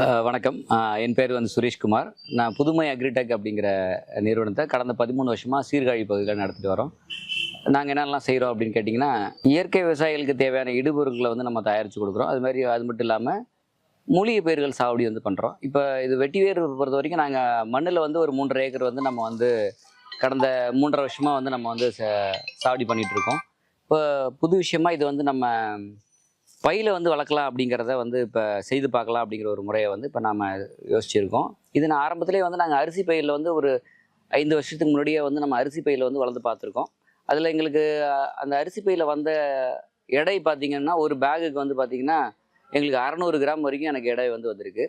வணக்கம். என் பேர் வந்து சுரேஷ்குமார். நான் புதுமை அக்ரிடெக் அப்படிங்கிற நிறுவனத்தை கடந்த பதிமூணு வருஷமாக சீர்காழி பகுதியில் நடத்திட்டு வரோம். நாங்கள் என்னெல்லாம் செய்கிறோம் அப்படின்னு கேட்டிங்கன்னா இயற்கை விவசாயிகளுக்கு தேவையான இடுபொருட்களை வந்து நம்ம தயாரித்து கொடுக்குறோம். அது மாதிரி அது மட்டும் இல்லாமல் மூலிகை பயிர்கள் சாகுபடி வந்து பண்ணுறோம் இப்போ இது வெட்டி வேர் பொறுத்த வரைக்கும் நாங்கள் மண்ணில் வந்து ஒரு மூன்றரை ஏக்கர் வந்து நம்ம வந்து கடந்த மூன்றரை வருஷமாக வந்து நம்ம வந்து ச- பண்ணிகிட்ருக்கோம் இருக்கோம். இப்போ புது விஷயமா இது வந்து நம்ம பையில் வந்து வளர்க்கலாம் அப்படிங்கிறத வந்து இப்போ செய்து பார்க்கலாம் அப்படிங்கிற ஒரு முறையை வந்து இப்போ நாம் யோசிச்சிருக்கோம். இது நான் ஆரம்பத்திலே வந்து நாங்கள் அரிசி பயிரில் வந்து ஒரு ஐந்து வருஷத்துக்கு முன்னாடியே வந்து நம்ம அரிசி பயிரில் வந்து வளர்ந்து பார்த்துருக்கோம். அதில் எங்களுக்கு அந்த அரிசி பையில் வந்த எடை பார்த்திங்கன்னா ஒரு பேகுக்கு வந்து பார்த்திங்கன்னா எங்களுக்கு அறநூறு கிராம் வரைக்கும் எனக்கு எடை வந்து வந்திருக்கு.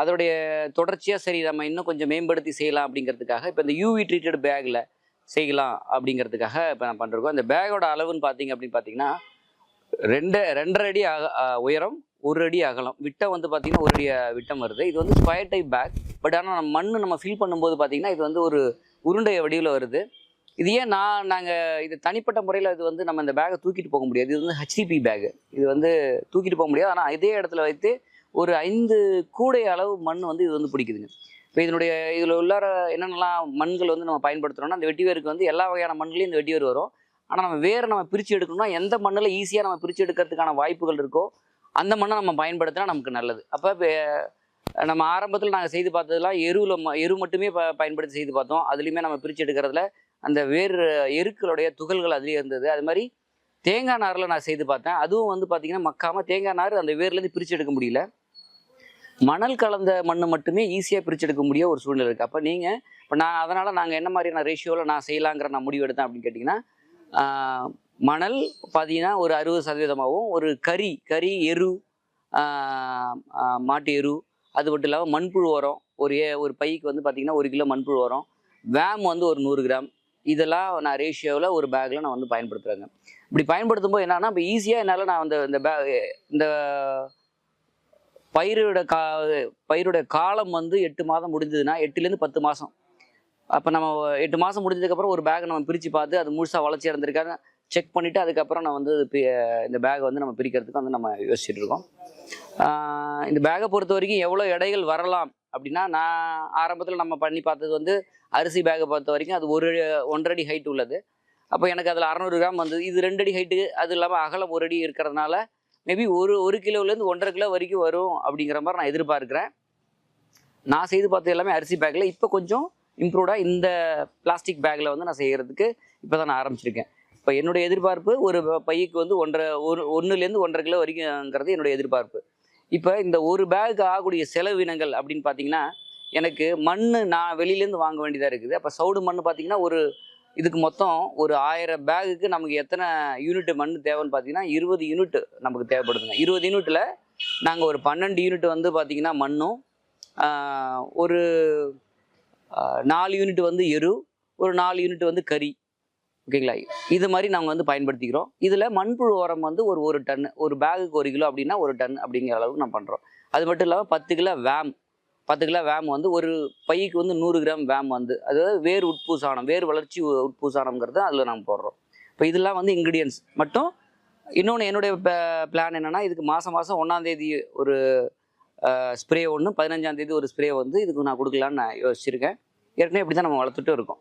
அதோடைய தொடர்ச்சியாக சரி நம்ம இன்னும் கொஞ்சம் மேம்படுத்தி செய்யலாம் அப்படிங்கிறதுக்காக இப்போ இந்த யூவி ட்ரீட்டட் பேக்கில் செய்யலாம் அப்படிங்கிறதுக்காக இப்போ நான் பண்ணிருக்கோம் இந்த பேக்கோட அளவுன்னு பார்த்தீங்க அப்படின்னு பார்த்தீங்கன்னா ரெண்டு ரெண்டரை அடி அக உயரம் ஒரு அடி அகலம். விட்டம் வந்து பார்த்தீங்கன்னா ஒரு அடி விட்டம் வருது. இது வந்து ஸ்கொயர் டைப் பேக் பட் ஆனால் நம்ம மண் நம்ம ஃபில் பண்ணும்போது பார்த்தீங்கன்னா இது வந்து ஒரு உருண்டை வடிவில் வருது. இது ஏன் நான் நாங்கள் இது தனிப்பட்ட முறையில் இது வந்து நம்ம இந்த பேக்கை தூக்கிட்டு போக முடியாது. இது வந்து ஹெச்டிபி பேகு இது வந்து தூக்கிட்டு போக முடியாது. ஆனால் இதே இடத்துல வைத்து ஒரு ஐந்து கூடை அளவு மண் வந்து இது வந்து பிடிக்குதுங்க. இப்போ இதனுடைய இதில் உள்ளார என்னென்னலாம் மண்கள் வந்து நம்ம பயன்படுத்துகிறோம்னா அந்த வெட்டிவேருக்கு வந்து எல்லா வகையான மண்களையும் இந்த வெட்டிவேர் வரும். ஆனால் நம்ம வேறு நம்ம பிரித்து எடுக்கணும்னா எந்த மண்ணில் ஈஸியாக நம்ம பிரித்து எடுக்கிறதுக்கான வாய்ப்புகள் இருக்கோ அந்த மண்ணை நம்ம பயன்படுத்தினா நமக்கு நல்லது. அப்போ நம்ம ஆரம்பத்தில் நாங்கள் செய்து பார்த்ததுலாம் எருவில் ம எரு மட்டுமே ப பயன்படுத்தி செய்து பார்த்தோம். அதுலேயுமே நம்ம பிரித்து எடுக்கிறதுல அந்த வேர் எருக்களுடைய துகள்கள் அதுலேயே இருந்தது. அது மாதிரி தேங்காய் நாரில் நான் செய்து பார்த்தேன். அதுவும் வந்து பார்த்திங்கன்னா மக்காமல் தேங்காய் நார் அந்த வேர்லேருந்து பிரித்து எடுக்க முடியல. மணல் கலந்த மண்ணை மட்டுமே ஈஸியாக பிரித்து எடுக்க முடிய ஒரு சூழ்நிலை இருக்குது அப்போ நீங்கள் இப்போ நான் அதனால் நாங்கள் என்ன மாதிரியான ரேஷியோவில் நான் செய்யலாங்கிற நான் முடிவு எடுத்தேன் அப்படின்னு கேட்டிங்கன்னா மணல் பார்த்தீங்கன்னா ஒரு அறுபது சதவீதமாகவும் ஒரு கறி கறி எரு மாட்டு எரு அது மட்டும் இல்லாமல் மண்புழு உரம் ஒரு ஏ ஒரு பைக்கு வந்து பார்த்திங்கன்னா ஒரு கிலோ மண்புழு உரம் வேம் வந்து ஒரு நூறு கிராம் இதெல்லாம் நான் ரேஷியோவில் ஒரு பேக்கில் நான் வந்து பயன்படுத்துகிறேங்க இப்படி பயன்படுத்தும் போது என்னன்னா இப்போ ஈஸியாக என்னால் நான் வந்து இந்த பே இந்த பயிரோட கா பயிரோட காலம் வந்து எட்டு மாதம் முடிஞ்சதுன்னா எட்டுலேருந்து பத்து மாதம் அப்போ நம்ம எட்டு மாதம் முடிஞ்சதுக்கப்புறம் ஒரு பேக்கை நம்ம பிரித்து பார்த்து அது முழுசாக வளர்ச்சி அடைந்திருக்கான்னு செக் பண்ணிவிட்டு அதுக்கப்புறம் நான் வந்து இந்த பேகை வந்து நம்ம பிரிக்கிறதுக்கு வந்து நம்ம யோசிச்சுட்டு இருக்கோம். இந்த பேகை பொறுத்த வரைக்கும் எவ்வளோ எடைகள் வரலாம் அப்படின்னா நான் ஆரம்பத்தில் நம்ம பண்ணி பார்த்தது வந்து அரிசி பேகை பொறுத்த வரைக்கும் அது ஒரு ஒன்றரை அடி ஹைட் உள்ளது. அப்போ எனக்கு அதில் அறநூறு கிராம் வந்தது இது ரெண்டடி ஹைட்டு அது இல்லாமல் அகலம் ஒரு அடி இருக்கிறதுனால மேபி ஒரு ஒரு கிலோலேருந்து ஒன்றரை கிலோ வரைக்கும் வரும் அப்படிங்கிற மாதிரி நான் எதிர்பார்க்குறேன். நான் செய்து பார்த்த எல்லாமே அரிசி பேக்கில் இப்போ கொஞ்சம் இம்ப்ரூவ்டாக இந்த பிளாஸ்டிக் பேக்கில் வந்து நான் செய்கிறதுக்கு இப்போ தான் நான் ஆரம்பிச்சிருக்கேன். இப்போ என்னுடைய எதிர்பார்ப்பு ஒரு பையக்கு வந்து ஒன்றரை ஒரு ஒன்றுலேருந்து ஒன்றரை கிலோ வரைக்கும்ங்கிறது என்னுடைய எதிர்பார்ப்பு. இப்போ இந்த ஒரு பேக்கு ஆகக்கூடிய செலவினங்கள் அப்படின்னு பார்த்தீங்கன்னா எனக்கு மண் நான் வெளியிலேருந்து வாங்க வேண்டியதாக இருக்குது. அப்போ சவுடு மண் பார்த்தீங்கன்னா ஒரு இதுக்கு மொத்தம் ஒரு ஆயிரம் பேகுக்கு நமக்கு எத்தனை யூனிட் மண் தேவைன்னு பார்த்தீங்கன்னா இருபது யூனிட் நமக்கு தேவைப்படுதுங்க. இருபது யூனிட்டில் நாங்கள் ஒரு பன்னெண்டு யூனிட் வந்து பார்த்திங்கன்னா மண்ணும் ஒரு நாலு யூனிட் வந்து எரு ஒரு நாலு யூனிட் வந்து கறி. ஓகேங்களா இது மாதிரி நாங்கள் வந்து பயன்படுத்திக்கிறோம். இதில் மண்புழு உரம் வந்து ஒரு ஒரு டன் ஒரு பேகுக்கு ஒரு கிலோ அப்படின்னா ஒரு டன் அப்படிங்கிற அளவுக்கு நான் பண்ணுறோம் அது மட்டும் இல்லாமல் பத்து கிலோ வேம் பத்து கிலோ வேம் வந்து ஒரு பைக்கு வந்து நூறு கிராம் வேம் வந்து அதாவது வேர் உட்பூசானம் வேர் வளர்ச்சி உட்பூசானம்ங்கிறது அதில் நாங்கள் போடுறோம். இப்போ இதெல்லாம் வந்து இன்க்ரீடியன்ஸ் மட்டும் இன்னொன்று என்னுடைய பிளான் என்னென்னா இதுக்கு மாதம் மாதம் ஒன்றாந்தேதி ஒரு ஸ்ப்ரே ஒன்று பதினஞ்சாந்தேதி ஒரு ஸ்ப்ரே வந்து இதுக்கு நான் கொடுக்கலான்னு நான் யோசிச்சிருக்கேன். ஏற்கனவே இப்படி தான் நம்ம வளர்த்துட்டு இருக்கோம்.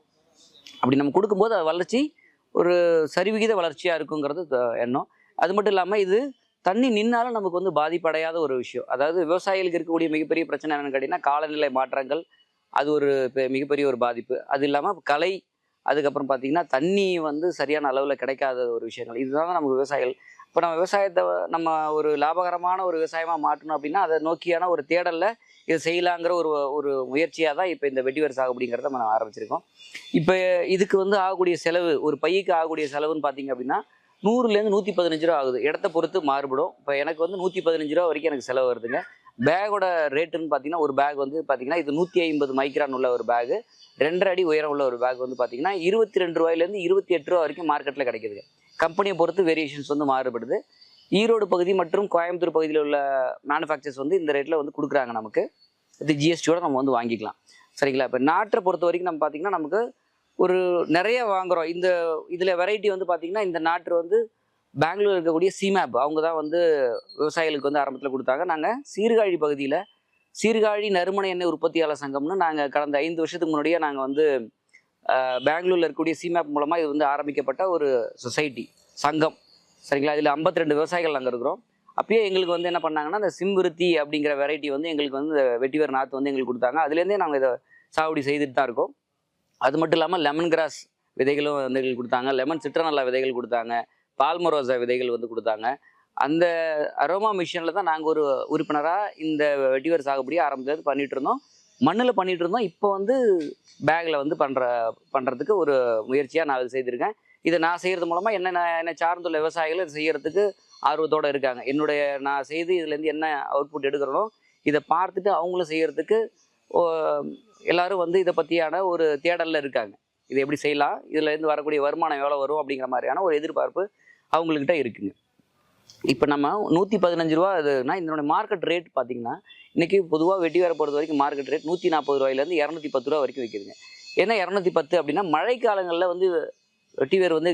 அப்படி நம்ம கொடுக்கும்போது அது வளர்ச்சி ஒரு சரிவிகித வளர்ச்சியாக இருக்குங்கிறது எண்ணம். அது மட்டும் இல்லாமல் இது தண்ணி நின்னாலும் நமக்கு வந்து பாதிப்படையாத ஒரு விஷயம். அதாவது விவசாயிகளுக்கு இருக்கக்கூடிய மிகப்பெரிய பிரச்சனை என்னென்னு கேட்டிங்கன்னா காலநிலை மாற்றங்கள் அது ஒரு பெ- மிகப்பெரிய ஒரு பாதிப்பு. அது இல்லாமல் கலை அதுக்கப்புறம் பார்த்தீங்கன்னா தண்ணி வந்து சரியான அளவில் கிடைக்காத ஒரு விஷயங்கள். இதுதான் நமக்கு விவசாயிகள் இப்போ நம்ம விவசாயத்தை நம்ம ஒரு லாபகரமான ஒரு விவசாயமாக மாற்றணும் அப்படின்னா அதை நோக்கியான ஒரு தேடலில் இது செய்யலாங்கிற ஒரு ஒரு முயற்சியாக தான் இப்போ இந்த வெட்டிவர் சாகுபடிங்கிறத நம்ம ஆரம்பிச்சிருக்கோம். இப்போ இதுக்கு வந்து ஆகக்கூடிய செலவு ஒரு பைக்கு ஆகக்கூடிய செலவுன்னு பார்த்தீங்க அப்படின்னா நூறுலேருந்து நூற்றி பதினஞ்சு ரூபா ஆகுது. இடத்த பொறுத்து மாறுபடும். இப்போ எனக்கு வந்து நூற்றி பதினஞ்சு ரூபா வரைக்கும் எனக்கு செலவு வருதுங்க. பேக்கோட ரேட்டுன்னு பார்த்தீங்கன்னா ஒரு பேக் வந்து பார்த்தீங்கன்னா இது நூற்றி ஐம்பது மைக்ரான் உள்ள ஒரு பேகு. ரெண்டரை அடி உயரம் உள்ள ஒரு பேக் வந்து பார்த்தீங்கன்னா இருபத்தி ரெண்டு ரூபாயிலேருந்து இருபத்தி எட்டு ரூபா வரைக்கும் மார்க்கெட்டில் கிடைக்குது கம்பெனியை பொறுத்து வேரியேஷன்ஸ் வந்து மாறுபடுது. ஈரோடு பகுதி மற்றும் கோயம்புத்தூர் பகுதியில் உள்ள மேனுஃபேக்சர்ஸ் வந்து இந்த ரேட்டில் வந்து கொடுக்குறாங்க நமக்கு. இது ஜிஎஸ்டியோட நம்ம வந்து வாங்கிக்கலாம். சரிங்களா? இப்போ நாட்டை பொறுத்த வரைக்கும் நம்ம பார்த்தீங்கன்னா நமக்கு ஒரு நிறைய வாங்குகிறோம் இந்த இதில் வெரைட்டி வந்து பார்த்தீங்கன்னா இந்த நாட்டு வந்து பெங்களூர் இருக்கக்கூடிய சிமேப் அவங்க தான் வந்து விவசாயிகளுக்கு வந்து ஆரம்பத்தில் கொடுத்தாங்க. நாங்கள் சீர்காழி பகுதியில் சீர்காழி நறுமண எண்ணெய் உற்பத்தியாளர் சங்கம்னு நாங்கள் கடந்த ஐந்து வருஷத்துக்கு முன்னாடியே நாங்கள் வந்து பெங்களூரில் இருக்கக்கூடிய சிமேப் மூலமாக இது வந்து ஆரம்பிக்கப்பட்ட ஒரு சொசைட்டி சங்கம். சரிங்களா? இதில் 52 ரெண்டு விவசாயிகள் நாங்கள் இருக்கிறோம். அப்பயே எங்களுக்கு வந்து என்ன பண்ணாங்கன்னா இந்த சிம்விருத்தி அப்படிங்கிற வெரைட்டி வந்து எங்களுக்கு வந்து இந்த வெட்டிவேர் நாற்று வந்து எங்களுக்கு கொடுத்தாங்க. அதுலேருந்தே நாங்கள் இதை சாகுபடி செய்துட்டு தான் இருக்கோம். அது மட்டும் இல்லாமல் லெமன் கிராஸ் விதைகளும் வந்து எங்களுக்கு கொடுத்தாங்க. லெமன் சிற்றநல்லா விதைகள் கொடுத்தாங்க. பால்மரோசா விதைகள் வந்து கொடுத்தாங்க. அந்த அரோமா மிஷனில் தான் நாங்கள் ஒரு உறுப்பினராக இந்த வெட்டிவர சாகுபடியாக ஆரம்பித்தது பண்ணிகிட்டு இருந்தோம். மண்ணில் பண்ணிகிட்டு இருந்தோம். இப்போ வந்து பேக்கில் வந்து பண்ணுற பண்ணுறதுக்கு ஒரு முயற்சியாக நான் அது செய்திருக்கேன். இதை நான் செய்கிறது மூலமாக என்ன நான் என்னை சார்ந்துள்ள விவசாயிகள் இதை செய்கிறதுக்கு ஆர்வத்தோடு இருக்காங்க. என்னுடைய நான் செய்து இதுலேருந்து என்ன அவுட்புட் எடுக்கிறனோ இதை பார்த்துட்டு அவங்களும் செய்கிறதுக்கு ஓ, எல்லாரும் வந்து இதை பற்றியான ஒரு தேடலில் இருக்காங்க. இது எப்படி செய்யலாம்? இதுல இருந்து வரக்கூடிய வருமானம் எவ்வளோ வரும் அப்படிங்கிற மாதிரியான ஒரு எதிர்பார்ப்பு அவங்கக்கிட்ட இருக்குங்க. இப்போ நம்ம நூற்றி பதினஞ்சு ரூபா இதுனா இதனுடைய மார்க்கெட் ரேட் பார்த்தீங்கன்னா இன்னைக்கு பொதுவாக வெட்டி வேற பொறுத்த வரைக்கும் மார்க்கெட் ரேட் நூற்றி நாற்பது ரூபாயிலேருந்து இரநூத்தி பத்து ரூபா வரைக்கும் விற்கிதுங்க ஏன்னா இரநூத்தி பத்து அப்படின்னா மழை காலங்களில் வந்து வெட்டி வேர் வந்து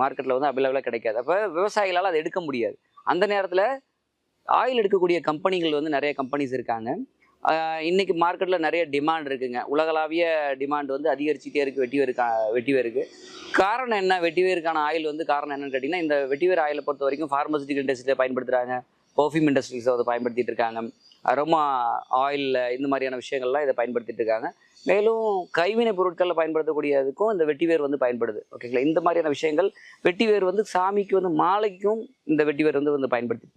மார்க்கெட்டில் வந்து அவைலபிளாக கிடைக்காது. அப்போ விவசாயிகளால் அதை எடுக்க முடியாது. அந்த நேரத்தில் ஆயில் எடுக்கக்கூடிய கம்பெனிகள் வந்து நிறைய கம்பெனிஸ் இருக்காங்க. இன்றைக்கி மார்க்கெட்டில் நிறைய டிமாண்ட் இருக்குங்க. உலகளாவிய டிமாண்ட் வந்து அதிகரிச்சுட்டே இருக்குது வெட்டிவேருக்கா வெட்டிவேருக்கு காரணம் என்ன? வெட்டிவேருக்கான ஆயில் வந்து காரணம் என்னன்னு கேட்டிங்கன்னா இந்த வெட்டிவேர் ஆயிலை பொறுத்த வரைக்கும் ஃபார்மசூட்டிக்கல் இண்டஸ்ட்ரியில் பயன்படுத்துகிறாங்க பர்ஃப்யூம் இண்டஸ்ட்ரீஸை வந்து பயன்படுத்திட்டு இருக்காங்க. அரோமா ஆயிலில் இந்த மாதிரியான விஷயங்கள்லாம் இதை பயன்படுத்திட்டு இருக்காங்க. மேலும் கைவினை பொருட்களில் பயன்படுத்தக்கூடியதுக்கும் இந்த வெட்டிவேர் வந்து பயன்படுது. ஓகேங்களா இந்த மாதிரியான விஷயங்கள் வெட்டிவேர் வந்து சாமிக்கு வந்து மாலைக்கும் இந்த வெட்டிவேர் வந்து வந்து பயன்படுத்தி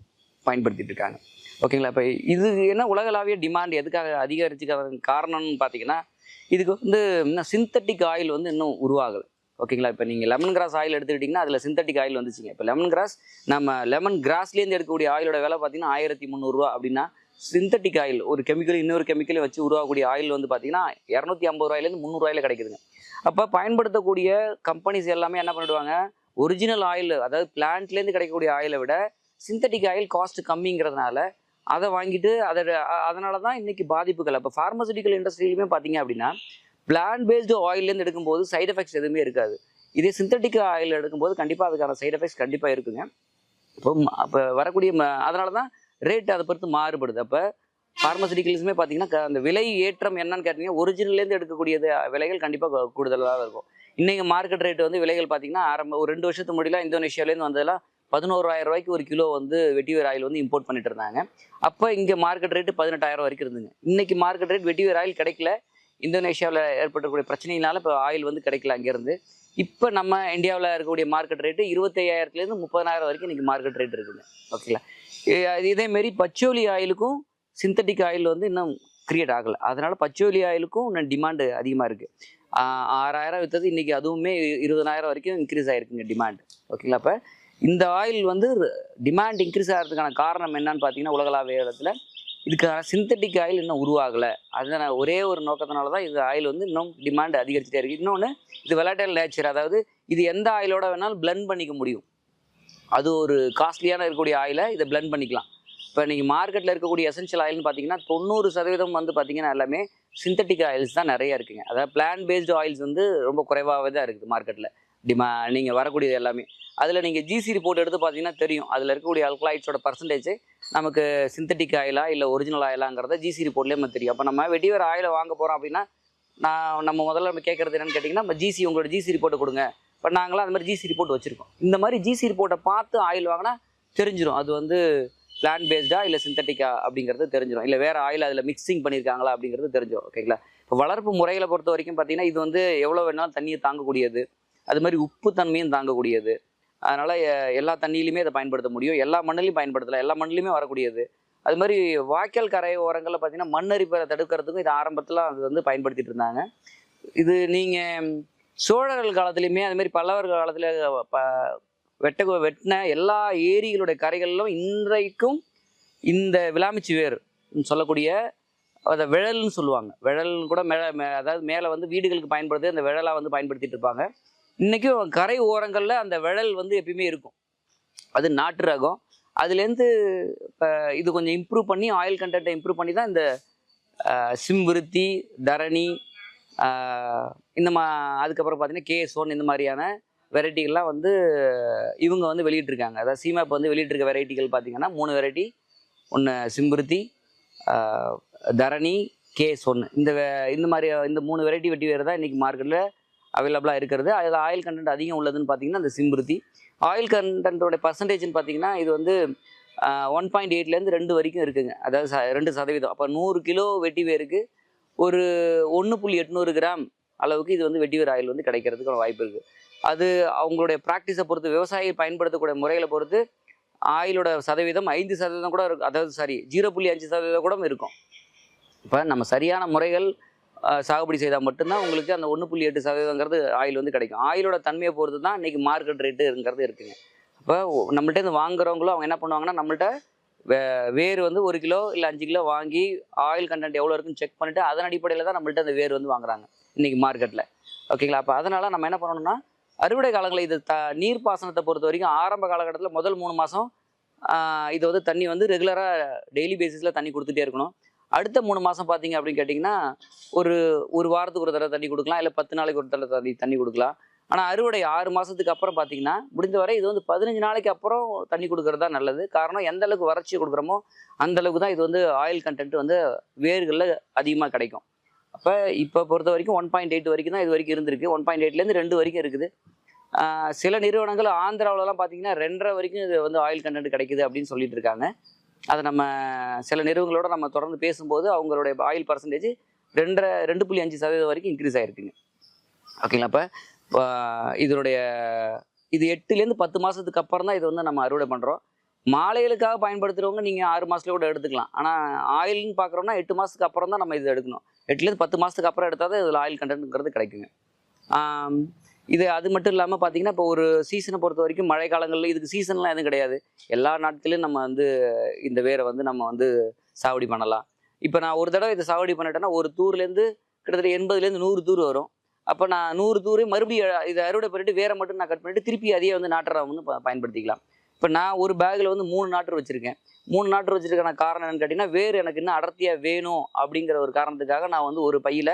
பயன்படுத்திட்டு இருக்காங்க. ஓகேங்களா? இப்போ இது என்ன உலகளாவிய டிமாண்ட் எதுக்காக அதிகரிச்சுக்காத காரணம்னு பார்த்தீங்கன்னா இதுக்கு வந்து இன்னும் சிந்தட்டிக் ஆயில் வந்து இன்னும் உருவாகுது ஓகேங்களா? இப்போ நீங்கள் லெமன் கிராஸ் ஆயில் எடுத்துக்கிட்டிங்கன்னா அதில் சிந்தட்டிக் ஆயில் வந்துச்சுங்க. இப்போ லெமன் கிராஸ் நம்ம லெமன் கிராஸ்லேருந்து எடுக்கக்கூடிய ஆயிலோட விலை பார்த்தீங்கன்னா ஆயிரத்தி முந்நூறுரூவா அப்படின்னா சிந்தட்டிக் ஆயில் ஒரு கெமிக்கல் இன்னொரு கெமிக்கலை வச்சு உருவாகக்கூடிய ஆயில் வந்து பார்த்தீங்கன்னா இரநூத்தி ஐம்பது ரூபாயிலேருந்து முந்நூறுவாயில் கிடைக்குதுங்க. அப்போ பயன்படுத்தக்கூடிய கம்பெனிஸ் எல்லாமே என்ன பண்ணிடுவாங்க? ஒரிஜினல் ஆயில் அதாவது பிளான்ட்லேருந்து கிடைக்கக்கூடிய ஆயிலை விட சிந்தட்டிக் ஆயில் காஸ்ட் கம்மிங்கிறதுனால அதை வாங்கிட்டு அதை அதனால தான் இன்னைக்கு பாதிப்புகள். அப்போ ஃபார்மசூட்டிக்கல் இண்டஸ்ட்ரியிலுமே பார்த்தீங்க அப்படின்னா பிளான் பேஸ்டு ஆயிலேருந்து எடுக்கும்போது சைடு எஃபெக்ட்ஸ் எதுவுமே இருக்காது. இதே சிந்தட்டிக் ஆயில் எடுக்கும்போது கண்டிப்பாக அதுக்கான சைடு எஃபெக்ட்ஸ் கண்டிப்பாக இருக்குங்க. இப்போ அப்போ வரக்கூடிய ம- அதனால தான் ரேட் அதை பொறுத்து மாறுபடுது. அப்போ ஃபார்மசூட்டிக்கல்ஸுமே பார்த்தீங்கன்னா க- அந்த விலை ஏற்றம் என்னன்னு கேட்டிங்கன்னா ஒரிஜினல்லேருந்து எடுக்கக்கூடியது விலைகள் கண்டிப்பாக கூடுதலாக இருக்கும். இன்றைக்கி மார்க்கெட் ரேட் வந்து விலைகள் பார்த்தீங்கன்னா ஆரம்ப ஒரு ரெண்டு வருஷத்துக்கு முடியல இந்தோனேஷியாலேருந்து வந்ததெல்லாம் பதினோராயிரம் ரூபாய்க்கு ஒரு கிலோ வந்து வெட்டிவேர் ஆயில் வந்து இம்போர்ட் பண்ணிட்டு இருந்தாங்க. அப்போ இங்கே மார்க்கெட் ரேட்டு பதினெட்டாயிரம் வரைக்கும் இருந்துங்க இன்னைக்கு மார்க்கெட் ரேட் வெட்டிவேர் ஆயில் கிடைக்கல. இந்தோனேஷியாவில் ஏற்பட்டக்கூடிய பிரச்சனையினால இப்போ ஆயில் வந்து கிடைக்கல அங்கேருந்து. இப்போ நம்ம இந்தியாவில் இருக்கக்கூடிய மார்க்கெட் ரேட்டு இருபத்தையாயிரத்துலேருந்து முப்பதாயிரம் வரைக்கும் இன்றைக்கி மார்க்கெட் ரேட் இருக்குங்க. ஓகேங்களா இதேமாரி பச்சோலி ஆயிலுக்கும் சிந்தட்டிக் ஆயில் வந்து இன்னும் கிரியேட் ஆகலை. அதனால் பச்சோலி ஆயிலுக்கும் இன்னும் டிமாண்டு அதிகமாக இருக்குது ஆறாயிரம் விற்றது இன்றைக்கி அதுவுமே இருபதனாயிரம் வரைக்கும் இன்க்ரீஸ் ஆகிருக்குங்க டிமாண்ட் ஓகேங்களா அப்போ இந்த ஆயில் வந்து டிமாண்ட் இன்க்ரீஸ் ஆகிறதுக்கான காரணம் என்னன்னு பார்த்தீங்கன்னா உலகளாவிய இடத்துல இதுக்கான சிந்தட்டிக் ஆயில் இன்னும் உருவாகலை. அதனால் ஒரே ஒரு நோக்கத்தினால தான் இது ஆயில் வந்து இன்னும் டிமாண்ட் அதிகரிச்சுட்டே இருக்குது இன்னொன்று இது விளாட்டல் நேச்சர் அதாவது இது எந்த ஆயிலோட வேணாலும் பிளெண்ட் பண்ணிக்க முடியும். அது ஒரு காஸ்ட்லியான இருக்கக்கூடிய ஆயிலை இதை பிளெண்ட் பண்ணிக்கலாம். இப்போ நீங்கள் மார்க்கெட்டில் இருக்கக்கூடிய எசென்ஷியல் ஆயில்னு பார்த்தீங்கன்னா தொண்ணூறு சதவீதம் வந்து பார்த்தீங்கன்னா எல்லாமே சிந்தட்டிக் ஆயில்ஸ் தான் நிறைய இருக்குங்க. அதாவது பிளான் பேஸ்டு ஆயில்ஸ் வந்து ரொம்ப குறைவாகவே தான் இருக்குது மார்க்கெட்டில் டிமா நீங்கள் வரக்கூடியது எல்லாமே. அதில் நீங்கள் ஜிசி ரிப்போர்ட் எடுத்து பார்த்தீங்கன்னா தெரியும். அதில் இருக்கக்கூடிய அல்கலாய்ட்ஸோட பர்சன்டேஜ் நமக்கு சிந்தட்டிக் ஆயிலா இல்லை ஒரிஜினல் ஆயிலாங்கிறத ஜிசி ரிப்போர்ட்லேயே நம்ம தெரியும். அப்போ நம்ம வெட்டிவேர் ஆயிலை வாங்க போகிறோம் அப்படின்னா நான் நம்ம முதல்ல நம்ம கேட்குறது என்னென்னு கேட்டிங்கன்னா நம்ம ஜிசி உங்களோட ஜிசி ரிப்போர்ட்டை கொடுங்க. இப்போ நாங்களாம் அந்த மாதிரி ஜிசி ரிப்போர்ட் வச்சுருக்கோம். இந்த மாதிரி ஜிசி ரிப்போர்ட்டை பார்த்து ஆயில் வாங்கினா தெரிஞ்சிடும் அது வந்து பிளான் பேஸ்டா இல்லை சிந்தட்டிக்கா அப்படிங்கிறது தெரிஞ்சிடும் இல்லை வேறு ஆயில் அதில் மிக்சிங் பண்ணியிருக்காங்களா அப்படிங்கிறது தெரிஞ்சிடும் ஓகேங்களா இப்போ வளர்ப்பு முறைகளை பொறுத்த வரைக்கும் பார்த்தீங்கன்னா இது வந்து எவ்வளோ வேணாலும் தண்ணியை தாங்கக்கூடியது. அது மாதிரி உப்பு தன்மையும் தாங்கக்கூடியது. அதனால் எல்லா தண்ணியிலுமே அதை பயன்படுத்த முடியும். எல்லா மண்ணிலையும் பயன்படுத்தலாம். எல்லா மண்ணிலையுமே வரக்கூடியது. அது மாதிரி வாய்க்கால் கரை ஓரங்களில் பார்த்தீங்கன்னா மண்ணரிப்பை தடுக்கிறதுக்கும் இது ஆரம்பத்தில் அது வந்து பயன்படுத்திட்டு இருந்தாங்க. இது நீங்கள் சோழர்கள் காலத்துலேயுமே அது மாதிரி பல்லவர் காலத்தில் ப வெட்ட வெட்டின எல்லா ஏரிகளுடைய கரைகளிலும் இன்றைக்கும் இந்த விளாமிச்சி வேர் சொல்லக்கூடிய அதை விழல்னு சொல்லுவாங்க. விழல் கூட மேலே மே- அதாவது மேலே வந்து வீடுகளுக்கு பயன்படுது அந்த விழலாக வந்து பயன்படுத்திட்டு இருப்பாங்க. இன்றைக்கும் கரை ஓரங்களில் அந்த விழல் வந்து எப்பயுமே இருக்கும். அது நாட்டு ரகம். அதுலேருந்து இப்போ இது கொஞ்சம் இம்ப்ரூவ் பண்ணி ஆயில் கண்டென்ட்டை இம்ப்ரூவ் பண்ணி தான் இந்த சிம்விருத்தி தரணி இந்த மா அதுக்கப்புறம் பார்த்தீங்கன்னா கே சோன் இந்த மாதிரியான வெரைட்டிகள்லாம் வந்து இவங்க வந்து வெளியிட்ருக்காங்க அதாவது சீமாப் வந்து வெளியிட்ருக்க வெரைட்டிகள் பார்த்தீங்கன்னா மூணு வெரைட்டி ஒன்று சிம்பருத்தி தரணி கேஎஸ் ஒன்று இந்த வே- இந்த மாதிரி இந்த மூணு வெரைட்டி வெட்டி வேறு தான் இன்றைக்கி மார்க்கெட்டில் அவைலபிளாக இருக்கிறது. அதில் ஆயில் கண்டென்ட் அதிகம் உள்ளதுன்னு பார்த்தீங்கன்னா அந்த சிம்பருத்தி. ஆயில் கண்டென்ட்டோட பர்சன்டேஜ்னு பார்த்தீங்கன்னா இது வந்து ஒன் பாயிண்ட் எயிட்லேருந்து ரெண்டு வரைக்கும் இருக்குதுங்க அதாவது ச ரெண்டு சதவீதம். அப்போ நூறு கிலோ வெட்டி வேருக்கு ஒரு ஒன்று புள்ளி எட்நூறு கிராம் அளவுக்கு இது வந்து வெட்டிவேர் ஆயில் வந்து கிடைக்கிறதுக்கு வாய்ப்பு இருக்குது அது அவங்களுடைய ப்ராக்டிஸை பொறுத்து விவசாயி பயன்படுத்தக்கூடிய முறைகளை பொறுத்து ஆயிலோட சதவீதம் ஐந்து சதவீதம் கூட இருக்கும் அதாவது சாரி ஜீரோ புள்ளி அஞ்சு சதவீதம் கூட இருக்கும். இப்போ நம்ம சரியான முறைகள் சாகுபடி செய்தால் மட்டும்தான் உங்களுக்கு அந்த ஒன்று புள்ளி எட்டு சதவீதங்கிறது ஆயில் வந்து கிடைக்கும். ஆயிலோட தன்மையை பொறுத்து தான் இன்றைக்கி மார்க்கெட் ரேட்டுங்கிறது இருக்குங்க. இப்போ நம்மள்ட்ட இருந்து வாங்குறவங்களும் அவங்க என்ன பண்ணுவாங்கன்னா நம்மள்ட்ட வே வேர் வந்து ஒரு கிலோ இல்லை அஞ்சு கிலோ வாங்கி ஆயில் கண்டென்ட் எவ்வளோ இருக்குன்னு செக் பண்ணிவிட்டு அதன் அடிப்படையில் தான் நம்மள்ட்ட அந்த வேர் வந்து வாங்குறாங்க இன்றைக்கி மார்க்கெட்டில் ஓகேங்களா அப்போ அதனால் நம்ம என்ன பண்ணணும்னா அறுவடை காலங்களில் இது த நீர் பாசனத்தை பொறுத்த வரைக்கும் ஆரம்ப காலகட்டத்தில் முதல் மூணு மாதம் இது வந்து தண்ணி வந்து ரெகுலராக டெய்லி பேசிஸில் தண்ணி கொடுத்துட்டே இருக்கணும். அடுத்த மூணு மாதம் பார்த்தீங்க அப்படின்னு கேட்டிங்கன்னா ஒரு ஒரு வாரத்துக்கு ஒரு தடவை தண்ணி கொடுக்கலாம் இல்லை பத்து நாளைக்கு ஒரு தடவை தண்ணி தண்ணி கொடுக்கலாம். ஆனால் அறுவடை ஆறு மாதத்துக்கு அப்புறம் பார்த்தீங்கன்னா முடிந்த வரை இது வந்து பதினஞ்சு நாளைக்கு அப்புறம் தண்ணி கொடுக்கறது தான் நல்லது. காரணம் எந்த அளவுக்கு வறட்சி கொடுக்குறோமோ அந்த அளவுக்கு தான் இது வந்து ஆயில் கண்டென்ட் வந்து வேர்களில் அதிகமாக கிடைக்கும். அப்போ இப்போ பொறுத்த வரைக்கும் ஒன் பாயிண்ட் எயிட் வரைக்கும் தான் இது வரைக்கும் இருந்திருக்கு. ஒன் பாயிண்ட் எயிட்லேருந்து ரெண்டு வரைக்கும் இருக்குது. சில நிறுவனங்கள் ஆந்திராவிலலாம் பார்த்தீங்கன்னா ரெண்டரை வரைக்கும் இது வந்து ஆயில் கண்டென்ட் கிடைக்குது அப்படின்னு சொல்லிட்டு இருக்காங்க. அதை நம்ம சில நிறுவனங்களோட நம்ம தொடர்ந்து பேசும்போது அவங்களுடைய ஆயில் பர்சன்டேஜ் ரெண்டரை ரெண்டு புள்ளி அஞ்சு சதவீதம் வரைக்கும் இன்க்ரீஸ் ஆகிருக்குங்க ஓகேங்களா? இப்போ இதனுடைய இது எட்டுலேருந்து பத்து மாதத்துக்கு அப்புறம் தான் இது வந்து நம்ம அறுவடை பண்ணுறோம் மாலைகளுக்காக பயன்படுத்துகிறவங்க நீங்கள் ஆறு மாதத்துல கூட எடுத்துக்கலாம். ஆனால் ஆயில்னு பார்க்குறோம்னா எட்டு மாதத்துக்கு அப்புறம் தான் நம்ம இது எடுக்கணும். எட்டுலேருந்து பத்து மாதத்துக்கு அப்புறம் எடுத்தால் தான் இதில் ஆயில் கண்டென்ட்ங்கிறது கிடைக்குங்க. இது அது மட்டும் இல்லாமல் பார்த்தீங்கன்னா இப்போ ஒரு சீசனை பொறுத்த வரைக்கும் மழை காலங்களில் இதுக்கு சீசன்லாம் எதுவும் கிடையாது. எல்லா நாட்களையும் நம்ம வந்து இந்த வேரை வந்து நம்ம வந்து சாவடி பண்ணலாம். இப்போ நான் ஒரு தடவை இதை சாவடி பண்ணிட்டேன்னா ஒரு தூர்லேருந்து கிட்டத்தட்ட எண்பதுலேருந்து நூறு தூர் வரும். அப்போ நான் நூறு தூர் மறுபடியும் இதை அறுவடை பண்ணிவிட்டு வேரை மட்டும் நான் கட் பண்ணிவிட்டு திருப்பி அதையே வந்து நாட்டுறா வந்து பயன்படுத்திக்கலாம். இப்போ நான் ஒரு பேக்கில் வந்து மூணு நாட்டு வச்சுருக்கேன். மூணு நாட்டு வச்சுருக்கான. காரணம் என்னன்னு கேட்டிங்கன்னா வேறு எனக்கு இன்னும் அடர்த்தியாக வேணும் அப்படிங்கிற ஒரு காரணத்துக்காக நான் வந்து ஒரு பையில்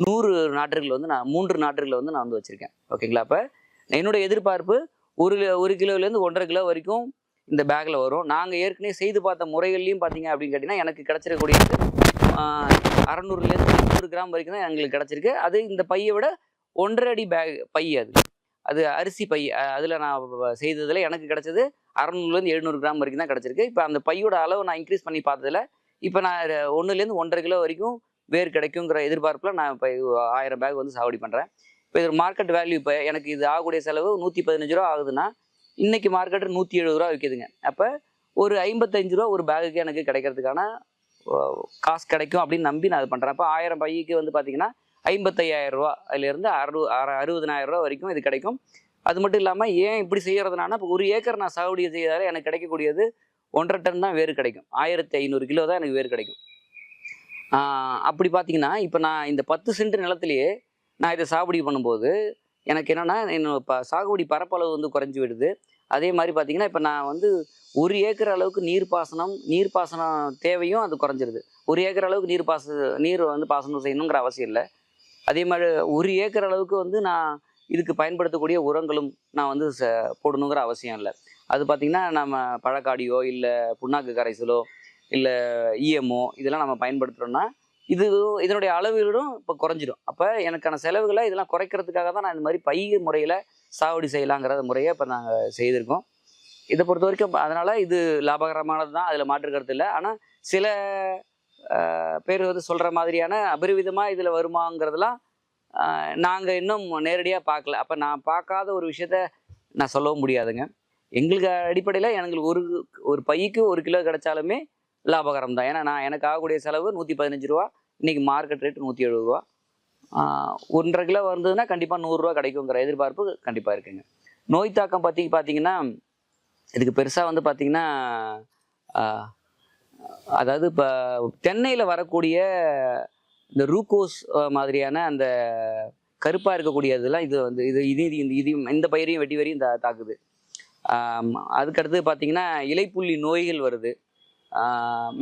நூறு நாற்றுகள் வந்து நான் மூன்று நாட்டுகளை வந்து நான் வந்து வச்சுருக்கேன். ஓகேங்களா அப்போ என்னோட எதிர்பார்ப்பு ஒரு ஒரு கிலோலேருந்து ஒன்றரை கிலோ வரைக்கும் இந்த பேக்கில் வரும். நாங்கள் ஏற்கனவே செய்து பார்த்த முறைகள்லையும் பார்த்தீங்க அப்படின்னு கேட்டிங்கன்னா எனக்கு கிடச்சிருக்கக்கூடியது அறநூறுலேருந்து நூறு கிராம் வரைக்கும் தான் எங்களுக்கு கிடச்சிருக்கு. அது இந்த பையை விட ஒன்றரை அடி பேக் பை அது. அது அரிசி பை அதில் நான் செய்ததில் எனக்கு கிடச்சது அறநூறுலேருந்து எழுநூறு கிராம் வரைக்கும் தான் கிடச்சிருக்கு. இப்போ அந்த பையோட அளவு நான் இன்க்ரீஸ் பண்ணி பார்த்ததில் இப்போ நான் ஒன்றுலேருந்து ஒன்றரை கிலோ வரைக்கும் வேர் கிடைக்குங்கிற எதிர்பார்ப்பில் நான் இப்போ ஆயிரம் பேக் வந்து சாவடி பண்ணுறேன் இப்போ இது மார்க்கெட் வேல்யூ இப்போ எனக்கு இது ஆகக்கூடிய செலவு நூற்றி பதினஞ்சு ரூபா ஆகுதுன்னா இன்றைக்கி மார்க்கெட்டு நூற்றி எழுபது ரூபா விற்கிதுங்க அப்போ ஒரு ஐம்பத்தஞ்சு ரூபா ஒரு பேகுக்கு எனக்கு கிடைக்கிறதுக்கான காசு கிடைக்கும் அப்படின்னு நம்பி நான் அது பண்ணுறேன் அப்போ ஆயிரம் பைக்கு வந்து பார்த்தீங்கன்னா ஐம்பத்தையாயிரம் ரூபா அதுலேருந்து அறு அற அறுபதனாயிரம் ரூபா வரைக்கும் இது கிடைக்கும். அது மட்டும் இல்லாமல் ஏன் இப்படி செய்கிறதுனா இப்போ ஒரு ஏக்கர் நான் சாகுபடி செய்தாலே எனக்கு கிடைக்கக்கூடியது ஒன்றரை டன் தான் வேறு கிடைக்கும். ஆயிரத்தி ஐநூறு கிலோ தான் எனக்கு வேறு கிடைக்கும். அப்படி பார்த்தீங்கன்னா இப்போ நான் இந்த பத்து சென்ட் நிலத்திலேயே நான் இதை சாகுபடி பண்ணும்போது எனக்கு என்னென்னா என்னோட ப சாகுபடி பரப்பளவு வந்து குறைஞ்சி விடுது. அதே மாதிரி பார்த்தீங்கன்னா இப்போ நான் வந்து ஒரு ஏக்கர் அளவுக்கு நீர்ப்பாசனம் நீர்ப்பாசனம் தேவையும் அது குறைஞ்சிருது. ஒரு ஏக்கர் அளவுக்கு நீர் பாச நீர் வந்து பாசனம் செய்யணுங்கிற அவசியம் இல்லை. அதே மாதிரி ஒரு ஏக்கர் அளவுக்கு வந்து நான் இதுக்கு பயன்படுத்தக்கூடிய உரங்களும் நான் வந்து ச போடணுங்கிற அவசியம் இல்லை. அது பார்த்திங்கன்னா நம்ம பழக்காடியோ இல்லை புண்ணாக்கு கரைசலோ இல்லை இஎம்ஓ இதெல்லாம் நம்ம பயன்படுத்துகிறோம்னா இது இதனுடைய அளவுகளும் இப்போ குறைஞ்சிடும். அப்போ எனக்கான செலவுகளை இதெல்லாம் குறைக்கிறதுக்காக தான் நான் இந்த மாதிரி பயிர் முறையில் சாகுபடி செய்யலாங்கிற முறையை இப்போ நாங்கள் செய்திருக்கோம். இதை பொறுத்த வரைக்கும் அதனால் இது லாபகரமானது தான் அதில் மாற்று கருத்து இல்லை. ஆனால் சில பேர் வந்து சொல்கிற மாதிரியான அபரிவிதமாக இதில் வருமாங்கிறதெல்லாம் நாங்கள் இன்னும் நேரடியாக பார்க்கல. அப்போ நான் பார்க்காத ஒரு விஷயத்த நான் சொல்லவும் முடியாதுங்க. எங்களுக்கு அடிப்படையில் எங்களுக்கு ஒரு ஒரு பைக்கு ஒரு கிலோ கிடைச்சாலுமே லாபகரம் தான் ஏன்னா நான் எனக்கு ஆகக்கூடிய செலவு நூற்றி பதினஞ்சு ரூபா இன்றைக்கி மார்க்கெட் ரேட்டு நூற்றி எழுபது ரூபா ஒன்றரை கிலோ வந்ததுன்னா கண்டிப்பாக நூறுரூவா கிடைக்குங்கிற எதிர்பார்ப்பு கண்டிப்பாக இருக்குங்க. நோய் தாக்கம் பற்றி பார்த்தீங்கன்னா இதுக்கு பெருசாக வந்து பார்த்திங்கன்னா அதாவது இப்போ தென்னையில் வரக்கூடிய இந்த ரூகோஸ் மாதிரியான அந்த கருப்பாக இருக்கக்கூடிய இதெல்லாம் இது வந்து இது இது இது இந்த இதையும் இந்த பயிரையும் வெட்டி வரையும் தா தாக்குது. அதுக்கடுத்து பார்த்திங்கன்னா இலைப்புள்ளி நோய்கள் வருது.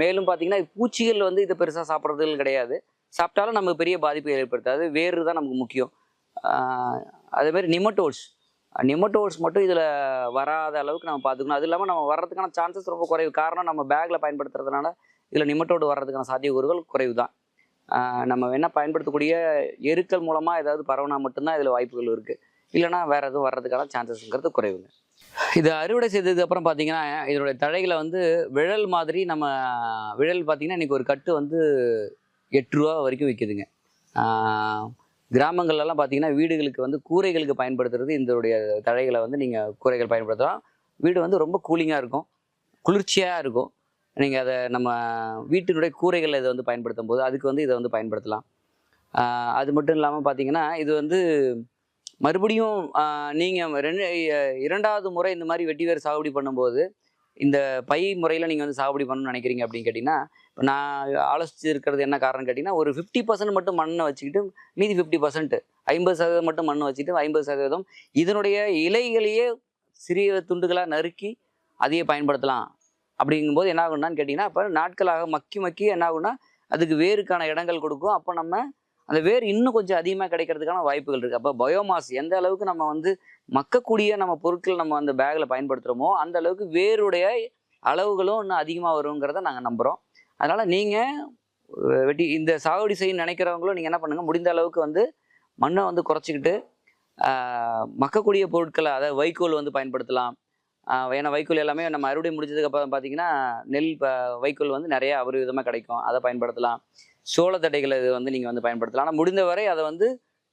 மேலும் பார்த்தீங்கன்னா பூச்சிகள் வந்து இதை பெருசாக சாப்பிட்றதுகள் கிடையாது. சாப்பிட்டாலும் நமக்கு பெரிய பாதிப்பு ஏற்படுத்தாது. வேறு தான் நமக்கு முக்கியம். அதேமாரி நிமட்டோல்ஸ் நிமட்டோல்ஸ் மட்டும் இதில் வராத அளவுக்கு நம்ம பார்த்துக்கணும். அது இல்லாமல் நம்ம வர்றதுக்கான சான்சஸ் ரொம்ப குறைவு. காரணம் நம்ம பேக்கில் பயன்படுத்துறதுனால இதில் நிமட்டோடு வர்றதுக்கான சாத்தியக்கூறுகள் குறைவு தான். நம்ம வேணால் பயன்படுத்தக்கூடிய எருக்கள் மூலமாக ஏதாவது பரவனா மட்டும்தான் இதில் வாய்ப்புகள் இருக்குது இல்லைனா வேறு எதுவும் வர்றதுக்கான சான்சஸ்ங்கிறது குறைவுங்க. இது அறுவடை செய்ததுக்கு அப்புறம் பார்த்தீங்கன்னா இதனுடைய தழைகளை வந்து விழல் மாதிரி நம்ம விழல் பார்த்தீங்கன்னா இன்றைக்கி ஒரு கட்டு வந்து எட்டு ரூபா வரைக்கும் விற்கிதுங்க கிராமங்கள்லாம் பார்த்தீங்கன்னா வீடுகளுக்கு வந்து கூரைகளுக்கு பயன்படுத்துறது இதனுடைய தழைகளை வந்து நீங்கள் கூரைகள் பயன்படுத்தலாம். வீடு வந்து ரொம்ப கூலிங்காக இருக்கும் குளிர்ச்சியாக இருக்கும். நீங்கள் அதை நம்ம வீட்டினுடைய கூரைகளில் இதை வந்து பயன்படுத்தும் போது அதுக்கு வந்து இதை வந்து பயன்படுத்தலாம். அது மட்டும் இல்லாமல் பார்த்தீங்கன்னா இது வந்து மறுபடியும் நீங்கள் ரெண்டு இரண்டாவது முறை இந்த மாதிரி வெட்டிவேர் சாகுபடி பண்ணும்போது இந்த பை முறையில் நீங்கள் வந்து சாகுபடி பண்ணணும்னு நினைக்கிறீங்க அப்படின்னு கேட்டிங்கன்னா இப்போ நான் ஆலோசிச்சு இருக்கிறது என்ன காரணம் கேட்டிங்கன்னா ஒரு ஃபிஃப்டி பர்சன்ட் மட்டும் மண்ணை வச்சுக்கிட்டு மீதி ஃபிஃப்டி பர்சன்ட் ஐம்பது சதவீதம் மட்டும் மண் வச்சுட்டு ஐம்பது சதவீதம் இதனுடைய இலைகளையே சிறிய துண்டுகளாக நறுக்கி அதையே பயன்படுத்தலாம். அப்படிங்கும்போது என்ன ஆகும்னான்னு கேட்டிங்கன்னா அப்போ நாட்களாக மக்கி மக்கி என்ன ஆகும்னா அதுக்கு வேருக்கான இடங்கள் கொடுக்கும். அப்போ நம்ம அந்த வேர் இன்னும் கொஞ்சம் அதிகமாக கிடைக்கிறதுக்கான வாய்ப்புகள் இருக்குது அப்போ பயோமாஸ் எந்த அளவுக்கு நம்ம வந்து மக்கக்கூடிய நம்ம பொருட்கள் நம்ம அந்த பேக்கில் பயன்படுத்துகிறோமோ அந்த அளவுக்கு வேருடைய அளவுகளும் இன்னும் அதிகமாக வருங்கிறத நாங்கள் நம்புகிறோம் அதனால் நீங்கள் வெட்டி இந்த சாகுபடி செய்ய நினைக்கிறவங்களும் நீங்கள் என்ன பண்ணுங்கள் முடிந்த அளவுக்கு வந்து மண்ணை வந்து குறைச்சிக்கிட்டு மக்கக்கூடிய பொருட்களை அதாவது வைக்கோல் வந்து பயன்படுத்தலாம். ஏன்னா வைக்கோல் எல்லாமே நம்ம அறுவடை முடிச்சதுக்கு அப்புறம் பார்த்தீங்கன்னா நெல் வைக்கோல் வந்து நிறைய அபரிவிதமாக கிடைக்கும். அதை பயன்படுத்தலாம். சோளத்தட்டைகளை இது வந்து நீங்கள் வந்து பயன்படுத்தலாம். ஆனால் முடிந்தவரை அதை வந்து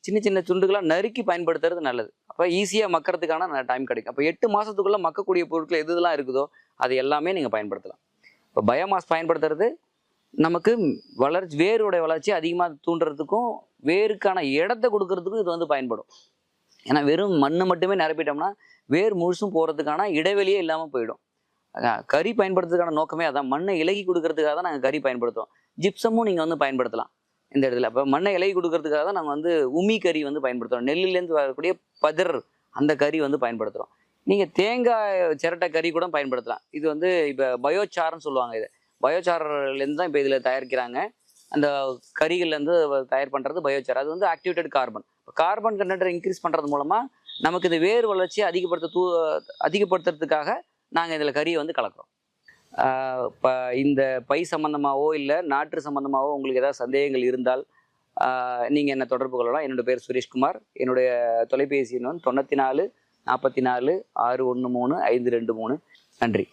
சின்ன சின்ன துண்டுகளாக நறுக்கி பயன்படுத்துறது நல்லது. அப்போ ஈஸியாக மக்கிறதுக்கான டைம் கிடைக்கும். அப்போ எட்டு மாதத்துக்குள்ளே மக்கக்கூடிய பொருட்கள் எது எதுலாம் இருக்குதோ அது எல்லாமே நீங்கள் பயன்படுத்தலாம். இப்போ பயோமாஸ் பயன்படுத்துறது நமக்கு வளர்ச்சி வேருடைய வளர்ச்சி அதிகமாக தூண்டுறதுக்கும் வேருக்கான இடத்த கொடுக்கறதுக்கும் இது வந்து பயன்படும். ஏன்னா வெறும் மண் மட்டுமே நிரப்பிட்டோம்னா வேர் முழுசும் போகிறதுக்கான இடைவெளியே இல்லாமல் போயிடும். அதான் கறி பயன்படுத்துறதுக்கான நோக்கமே அதான். மண்ணை இலகி கொடுக்கறதுக்காக தான் நாங்கள் கறி பயன்படுத்துவோம் ஜிப்சமும் நீங்கள் வந்து பயன்படுத்தலாம் இந்த இடத்துல. இப்போ மண்ணை இலை கொடுக்கறதுக்காக தான் நாங்கள் வந்து உமி கறி வந்து பயன்படுத்துகிறோம் நெல்லுலேருந்து வரக்கூடிய பதிர் அந்த கறி வந்து பயன்படுத்துகிறோம் நீங்கள் தேங்காய் சிரட்டை கறி கூட பயன்படுத்தலாம். இது வந்து இப்போ பயோச்சாரம்னு சொல்லுவாங்க இது. பயோசார்லேருந்து தான் இப்போ இதில் தயாரிக்கிறாங்க. அந்த கறிகள்லேருந்து தயார் பண்ணுறது பயோச்சார் அது வந்து ஆக்டிவேட்டட் கார்பன் கார்பன் கண்டென்ட்டை இன்க்ரீஸ் பண்ணுறது மூலமாக நமக்கு இந்த வேர் வளர்ச்சியை அதிகப்படுத்த தூ அதிகப்படுத்துறதுக்காக நாங்கள் இதில் கறியை வந்து கலக்கிறோம். இப்போ இந்த பை சம்மந்தமாகவோ இல்லை நாற்று சம்மந்தமாகவோ உங்களுக்கு ஏதாவது சந்தேகங்கள் இருந்தால் நீங்கள் என்னை தொடர்பு கொள்ளலாம். என்னோட பேர் சுரேஷ்குமார். என்னுடைய தொலைபேசி எண் வந்து தொண்ணூற்றி நாலு நாற்பத்தி நாலு ஆறு ஒன்று மூணு ஐந்து ரெண்டு மூணு. நன்றி.